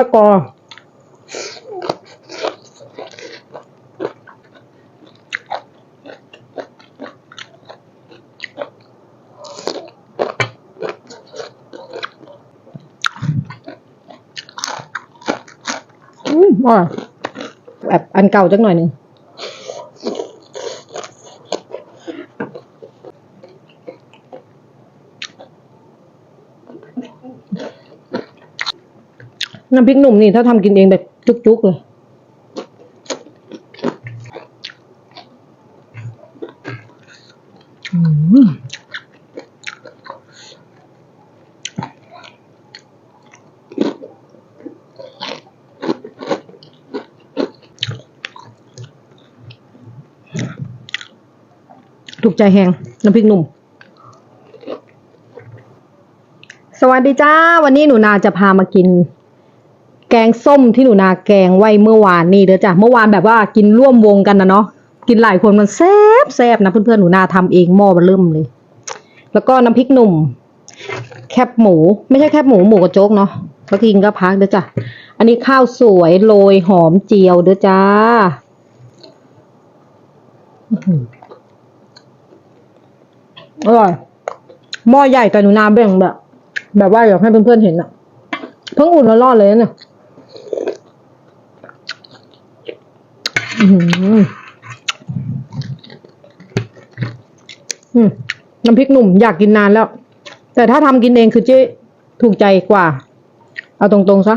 ตะกออืมอะแบบอันเก่าจักหน่อยหนึ่ง น้ำพริกหนุ่มนี่ถ้าทำกินเองแบบจุกๆเลยถูกใจแหงน้ำพริกหนุ่ม สวัสดีจ้า วันนี้หนูนาจะพามากิน แกงส้มที่หนูนาแกงไว้เมื่อวานนี่เด้อจ้ะเมื่อวานแบบว่ากินร่วมวงกันนะเนาะกินหลายคนมันแซ่บแซ่บนะเพื่อนๆหนูนาทำเองหม้อมันเริ่มเลย แล้วก็น้ำพริกหนุ่ม แคบหมู ไม่ใช่แคบหมูหมูกระโจกเนาะแล้วกินก็พักเด้อจ้ะอันนี้ข้าวสวยโรยหอมเจียวเด้อจ้าอร่อยหม้อใหญ่แต่หนูนาแบ่งแบบ แบบว่าอยากให้เพื่อนๆเห็นอะเพิ่งอุ่นร้อนๆเลยเนี่ยอื้อหืออืม น้ำพริกหนุ่มอยากกินนานแล้ว แต่ถ้าทำกินเองคือเจ๊ถูกใจกว่า เอาตรงๆซะ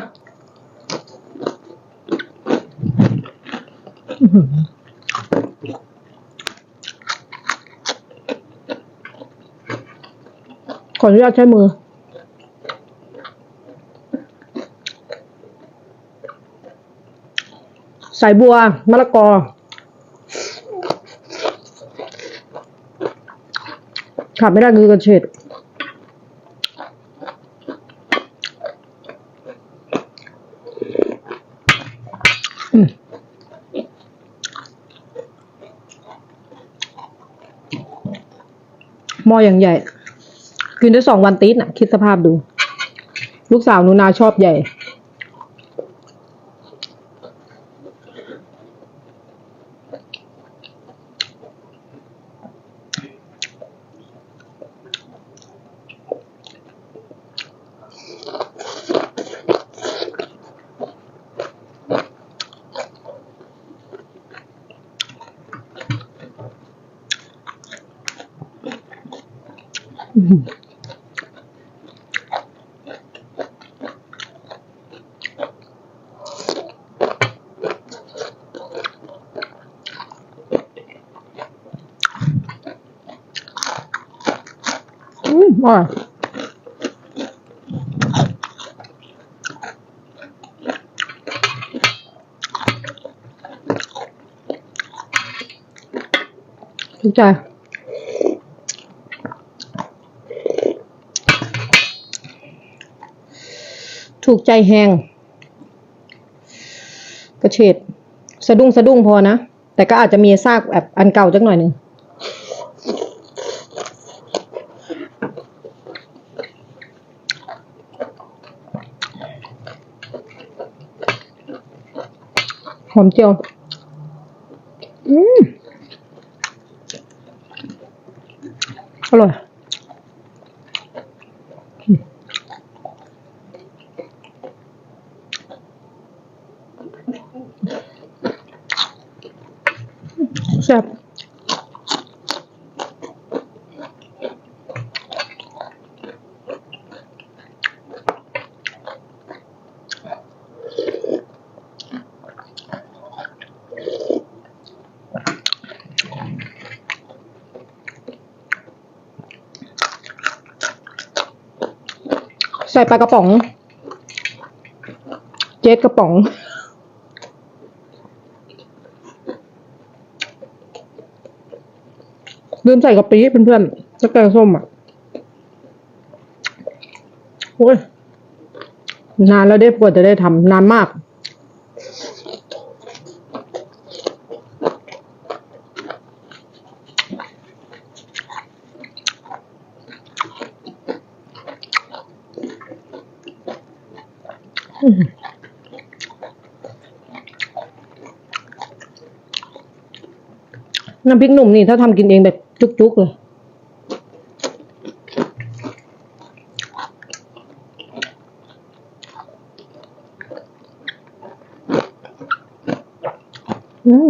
ขออนุญาตใช้มือ สายบัวมะละกอ ขาดไม่ได้คือกระเฉดหม้ออย่างใหญ่ กินได้สองวันติดน่ะ คิดสภาพดู ลูกสาวนูนาชอบใหญ่ อืมอร่อยถูกใจถูกใจแหงกระเฉดสะดุ้งสะดุ้งพอนะ แต่ก็อาจจะมีซากแบบอันเก่าจักหน่อยหนึ่ง หอมเจียว อืม อร่อย แซ่บ ใส่ปลากระป๋อง เจ็ดกระป๋อง ลืมใส่กะปิเพื่อนๆสักแกงส้มอะโอ้ยนานแล้วได้กว่าจะได้ทำนานมาก น้ำพริกหนุ่มนี่ถ้าทำกินเองแบบจุกๆเลยอืม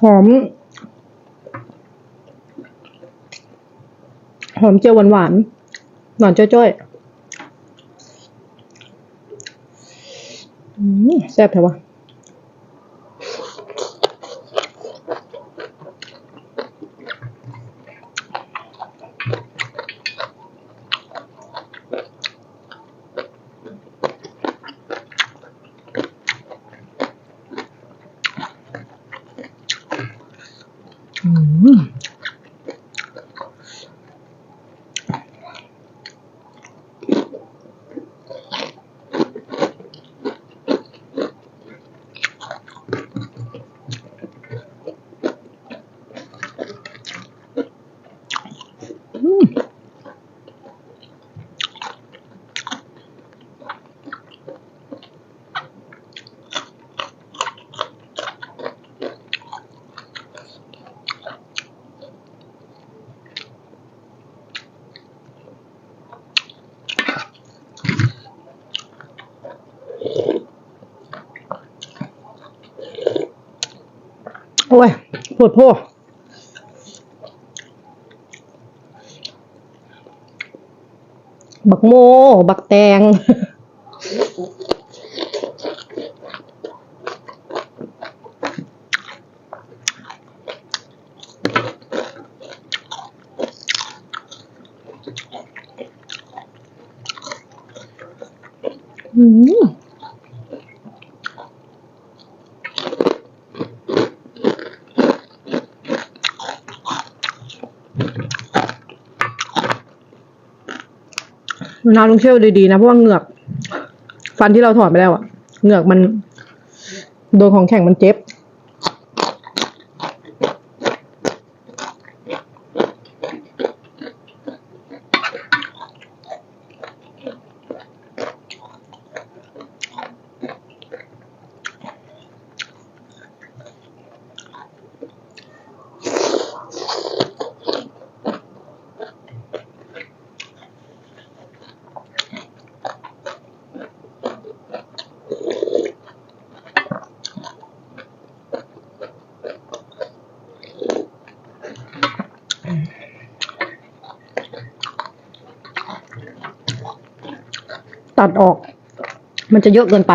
หอม หอมเจียวหวานหวานหวานจ้อยๆอืมแซ่บแท้วะ โอ้ยปวดโพบักโม บักแตง อืม นาลองเชี่ยวดีๆนะเพราะว่าเหงือก ฟันที่เราถอดไปแล้วอะเหงือกมัน โดนของแข็งมันเจ็บ ตัดออก มันจะเยอะเกินไป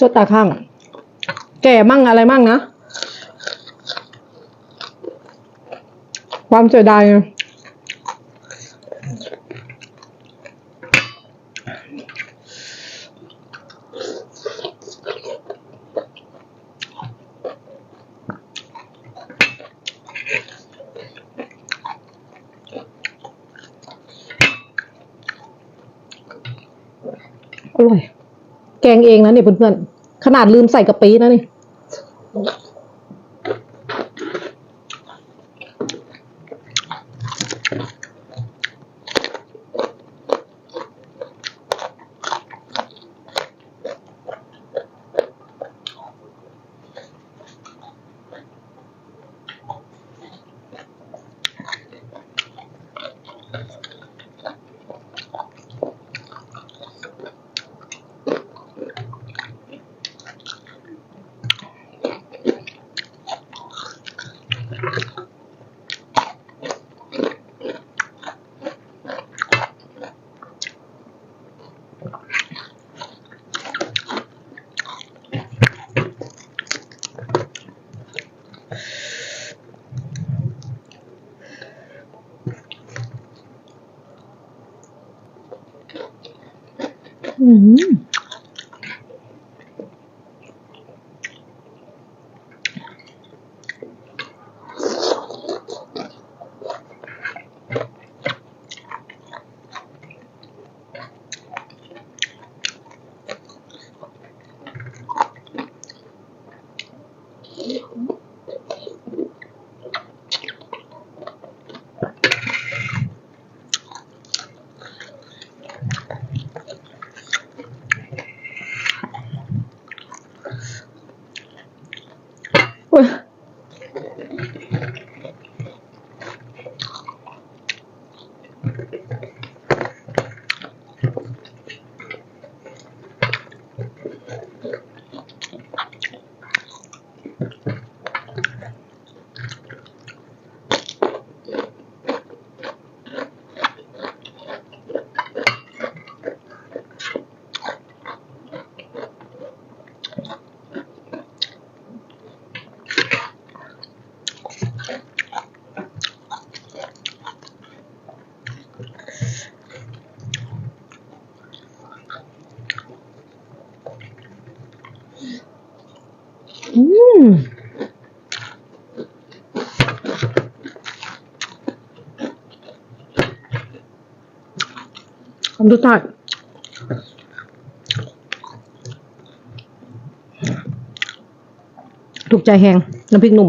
สดตาข้าง แก่มั่งอะไรมั่งนะ ความเสียดายไงอร่อย แกงเองนะเนี่ยเพื่อนๆ ขนาดลืมใส่กะปินะนี่อืม โอืมคำทุกทายถูกใจแหงน้ำพริกหนุ่ม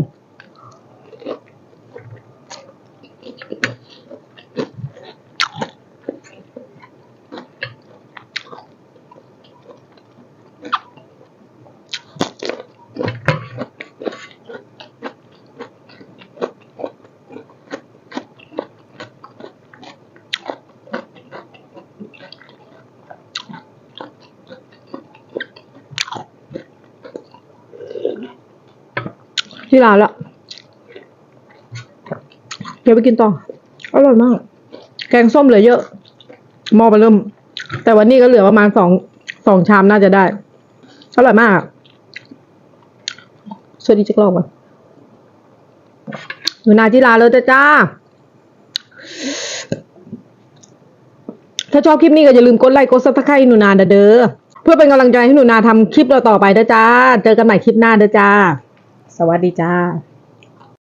ที่ร้านละเดี๋ยวไปกินต่อ อร่อยมาก แกงส้มเหลือเยอะหม้อไปเริ่ม แต่วันนี้ก็เหลือประมาณสองสองชามน่าจะได้ อร่อยมากสวัสดีจักรอบก่อนหนูนาจิลาเลยจ้าจ้า ถ้าชอบคลิปนี้ก็อย่าลืมกดไลค์กดซับสไครต์หนูนาเด้อ เพื่อเป็นกำลังใจให้หนูนาทำคลิปเราต่อไปเด้อจ้า เจอกันใหม่คลิปหน้าเด้อจ้า สวัสดีจ้า